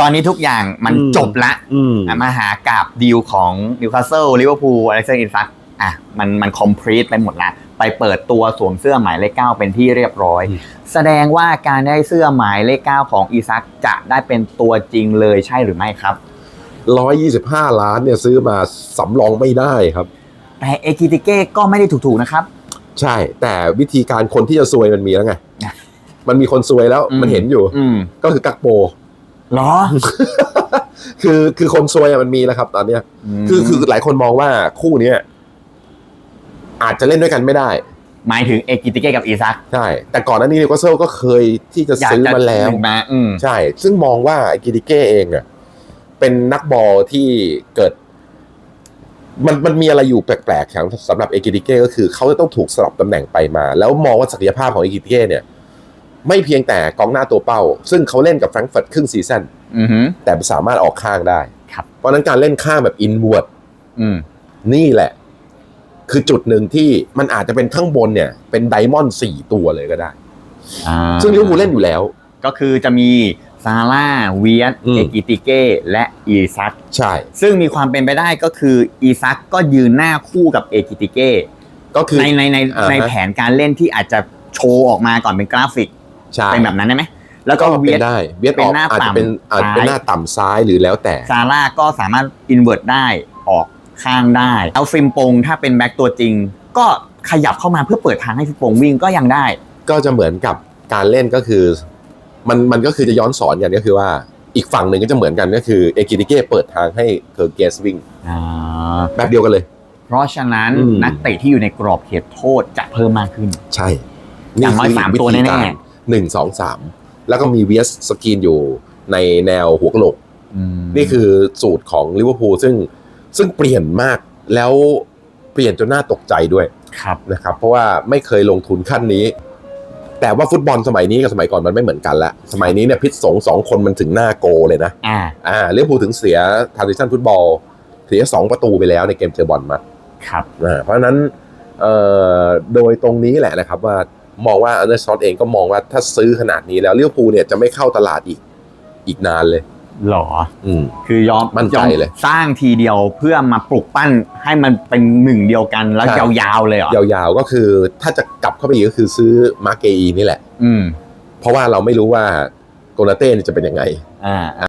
ตอนนี้ทุกอย่างมันอืมจบละอืมอะมาหากับดีลของนิวคาสเซิลลิเวอร์พูลอเล็กซานอินซักอะมันมันคอมพลีทไปหมดละไปเปิดตัวสวมเสื้อหมายเลขเก้าเป็นที่เรียบร้อยอืมแสดงว่าการได้เสื้อหมายเลขเก้าของอีซักจะได้เป็นตัวจริงเลยใช่หรือไม่ครับร้อยยี่สิบห้าล้านเนี่ยซื้อมาสำรองไม่ได้ครับ แต่เอกิติเก้ก็ไม่ได้ถูกๆนะครับ ใช่แต่วิธีการคนที่จะซวยมันมีแล้วไงอะมันมีคนซวยแล้วอืมมันเห็นอยู่อืมก็คือกักโปเหรอ คือคือคนซวยอะมันมีแล้วครับ ตอนเนี้ย คือคือหลายคนมองว่าคู่เนี้ยอาจจะเล่นด้วยกันไม่ได้ หมายถึงเอกิติเก้กับอีซัก ใช่ แต่ก่อนหน้านี้นิวคาสเซิลก็เคยที่จะอยากซื้อจะมาแล้วดึงมาอืมใช่ ซึ่งมองว่าไอ้กิติเก้เองอะเป็นนักบอลที่เกิด มันมันมีอะไรอยู่แปลกๆครับสำหรับเอกิติเก้ก็คือเขาจะต้องถูกสลับตำแหน่งไปมา แล้วมองว่าศักยภาพของเอกิติเก้เนี่ย ไม่เพียงแต่กองหน้าตัวเป้า ซึ่งเขาเล่นกับแฟรงก์เฟิร์ตครึ่งซีซั่นอือหือแต่สามารถออกข้างได้ครับเพราะฉะนั้นการเล่นข้างแบบอินวอร์ดอืมนี่แหละ คือจุดหนึ่งที่มันอาจจะเป็นข้างบนเนี่ย เป็นไดมอนด์สี่ตัวเลยก็ได้อ่าซึ่งลิเวอร์พูลเล่นอยู่แล้ว ก็คือจะมีซาร่าเวียสอืมเอกิติเก้และอีซักใช่ ซึ่งมีความเป็นไปได้ก็คืออีซักก็ยืนหน้าคู่กับเอกิติเก้ก็คือในในในอ่าฮะในแผนการเล่นที่อาจจะโชว์ออกมาก่อนเป็นกราฟิก ใช่ เป็นแบบนั้นได้ไหมแล้วก็ก็เวีเป็ยสนได้เวียดเป็อนอกหน้าอาจจะเป็นต่ำอาจจะเป็นซ้ายหน้าต่ำซ้ายหรือแล้วแต่ซาร่าก็สามารถอินเว t ร์ได้ออกข้างได้เอาฟิมปงถ้าเป็นแบ็กตัวจริง ก็ขยับเข้ามาเพื่อเปิดทางให้ฟิมปงวิ่งก็ยังได้ ก็จะเหมือนกับการเล่นก็คือ มันมันก็คือจะย้อนสอนกันก็คือว่าอีกฝั่งหนึ่งก็จะเหมือนกันก็คือเอกิติเก้เปิดทางให้เคอร์เกสวิ่งอ่าแบบเดียวกันเลย เพราะฉะนั้นอืมนักเตะที่อยู่ในกรอบเขตโทษจะเพิ่มมากขึ้น ใช่อย่างน้อยสามตัวแน่ๆ หนึ่งสองสามแล้วก็มีเวียสสกรีนอยู่ในแนวหัวกะโหลกนี่คือสูตรของลิเวอร์พูลซึ่งซึ่งเปลี่ยนมากแล้วเปลี่ยนจนน่าตกใจด้วยครับนะครับ เพราะว่าไม่เคยลงทุนขั้นนี้ แต่ว่าฟุตบอลสมัยนี้กับสมัยก่อนมันไม่เหมือนกันละสมัยนี้เนี่ยพิษสงสองคนมันถึงหน้าโกเลยนะอ่าอ่าลิเวอร์พูลถึงเสียทาร์ดิชันฟุตบอลเสียสองประตูไปแล้วในเกมเจอบอลมาครับอ่าเพราะฉะนั้นเอ่อโดยตรงนี้แหละนะครับว่า มองว่าอันเดอร์ซอตเองก็มองว่าถ้าซื้อขนาดนี้แล้วลิเวอร์พูลเนี่ยจะไม่เข้าตลาดอีกอีกนานเลยหรอ อืมคือยอมมั่นใจยอเลย สร้างทีเดียวเพื่อมาปลุกปั้นให้มันเป็นหนึ่งเดียวกันแล้วใช่ยาวๆเลยเหรอ ยาวๆก็คือถ้าจะกลับเข้าไปอีกก็คือซื้อมาเกอีนี่แหละ อืม เพราะว่าเราไม่รู้ว่าโกนาเต้เนี่ยจะเป็นยังไง อ่า